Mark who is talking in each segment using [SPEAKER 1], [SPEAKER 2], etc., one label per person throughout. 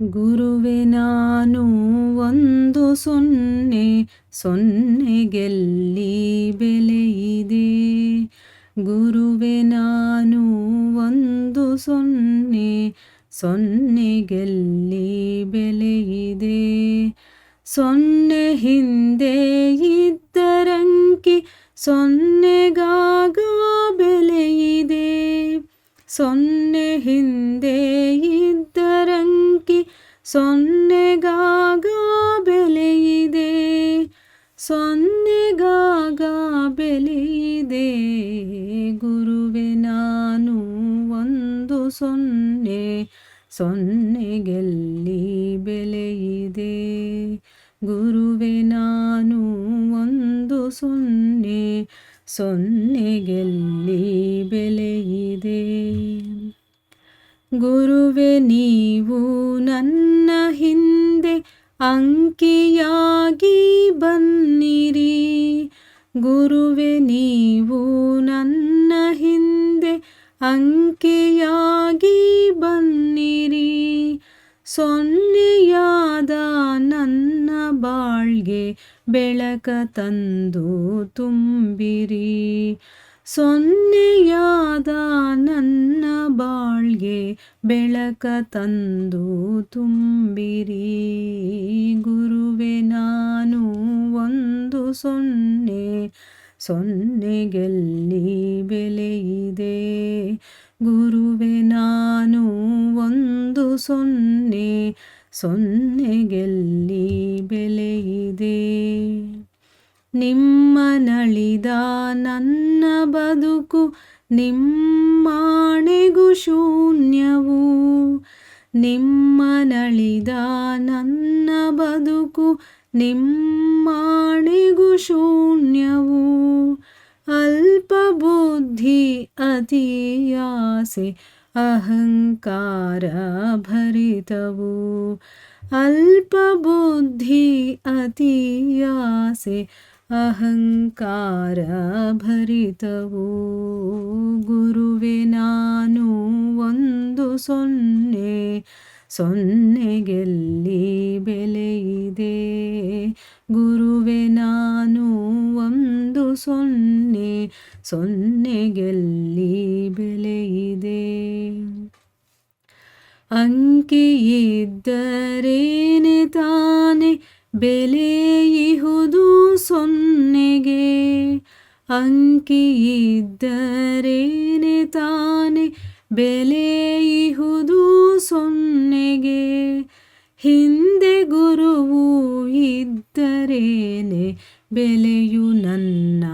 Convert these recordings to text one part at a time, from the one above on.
[SPEAKER 1] ಗುರುವೆ, ನಾನು ಒಂದು ಸೊನ್ನೆ, ಸೊನ್ನೆಗೆಲ್ಲಿ ಬೆಲೆಯಿದೆ ಗುರುವೆ, ನಾನು ಒಂದು ಸೊನ್ನೆ, ಸೊನ್ನೆಗೆಲ್ಲಿ ಬೆಲೆಯಿದೆ ಸೊನ್ನೆ ಹಿಂದೆ ಇದ್ದರಂಕಿ, ಸೊನ್ನೆಗಾಗ ಬೆಲೆಯಿದೆ ಸೊನ್ನೆ ಸೊನ್ನೆಗಾಗ ಬೆಲೆಯಿದೆ ಸೊನ್ನೆಗಾಗ ಬೆಲೆಯಿದೆ. ಗುರುವೆ, ನಾನು ಒಂದು ಸೊನ್ನೆ, ಸೊನ್ನೆಗೆಲ್ಲಿ ಬೆಲೆಯಿದೆ. ಗುರುವೆ, ನಾನು ಒಂದು ಸೊನ್ನೆ, ಸೊನ್ನೆಗೆಲ್ಲಿ ಗುರುವೆ, ನೀವು ನನ್ನ ಹಿಂದೆ ಅಂಕಿಯಾಗಿ ಬನ್ನಿರಿ. ಗುರುವೆ, ನೀವು ನನ್ನ ಹಿಂದೆ ಅಂಕಿಯಾಗಿ ಬನ್ನಿರಿ. ಸೊನ್ನೆಯಾದ ನನ್ನ ಬಾಳ್ಗೆ ಬೆಳಕ ತಂದು ತುಂಬಿರಿ. ಸೊನ್ನೆಯಾದ ನನ್ನ ಬೆಳಕ ತಂದು ತುಂಬಿರಿ. ಗುರುವೆ, ನಾನು ಒಂದು ಸೊನ್ನೆ. ಸೊನ್ನೆಗೆಲ್ಲಿ ಬೆಲೆಯಿದೆ ಗುರುವೆ, ನಾನು ಒಂದು ಸೊನ್ನೆ. ಸೊನ್ನೆಗೆಲ್ಲಿ ಬೆಲೆಯಿದೆ ನಿಮ್ಮ ನಳಿದ ನನ್ನ ಬದುಕು ನಿಮ್ಮಾಣೆಗೂ ಶೂನ್ಯವು ನಿಮ್ಮ ನಳಿದ ನನ್ನ ಬದುಕು, ನಿಮ್ಮಣೆಗು ಶೂನ್ಯವು. ಅಲ್ಪ ಬುದ್ಧಿ ಅತಿಯಾಸೆ ಅಹಂಕಾರ ಭರಿತವು. ಅಲ್ಪ ಬುದ್ಧಿ ಅತಿಯಾಸೆ ಅಹಂಕಾರ ಭರಿತವು. ಗುರುವೆ, ನಾನು ಒಂದು ಸೊನ್ನೆ. ಸೊನ್ನೆಗೆಲ್ಲಿ ಬೆಲೆಯಿದೆ ಗುರುವೆ, ನಾನು ಒಂದು ಸೊನ್ನೆ. ಸೊನ್ನೆಗೆಲ್ಲಿ ಬೆಲೆಯಿದೆ ಅಂಕಿ ಇದ್ದರೇನೆ ತಾನೆ. ಬೆಲೆಯಿಹುದು ಸೊನ್ನೆಗೆ. ಅಂಕಿ ಇದ್ದರೇನೆ ತಾನೆ ಬೆಲೆಯಿಹುದು ಸೊನ್ನೆಗೆ. ಹಿಂದೆ ಗುರುವು ಇದ್ದರೇನೆ, ಬೆಲೆಯು ನನ್ನ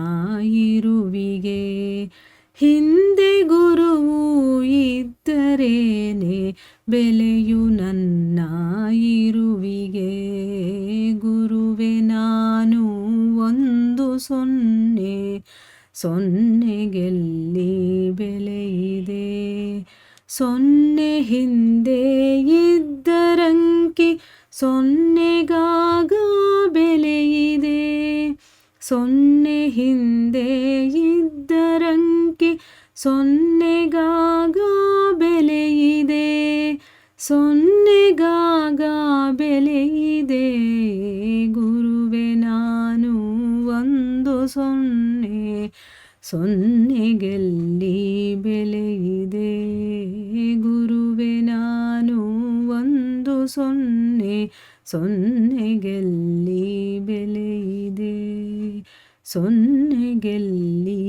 [SPEAKER 1] ಇರುವಿಗೆ. ಹಿಂದೆ ಗುರುವು ಇದ್ದರೇನೆ, ಬೆಲೆಯು ನನ್ನ ಇರುವಿಗೆ ಸೊನ್ನೆಗೆಲ್ಲಿ ಬೆಲೆಯಿದೆ ಸೊನ್ನೆ ಹಿಂದೆ ಇದ್ದರಂಕಿ ಸೊನ್ನೆಗಾಗ ಬೆಲೆಯಿದೆ ಸೊನ್ನೆ ಹಿಂದೆ ಇದ್ದರಂಕಿ ಸೊನ್ನೆಗಾಗ ಬೆಲೆಯಿದೆ ಸೊನ್ನೆಗಾಗ ಬೆಲೆಯಿದೆ ಗುರುವೆ ನಾನು ಒಂದು ಸೊನ್ನೆ ಸೊನ್ನೆಗೆಲ್ಲಿ ಬೆಲೆಯಿದೆ ಗುರುವೆ ನಾನು ಒಂದು ಸೊನ್ನೆ ಸೊನ್ನೆಗೆಲ್ಲಿ ಬೆಲೆಯಿದೆ ಸೊನ್ನೆಗೆಲ್ಲಿ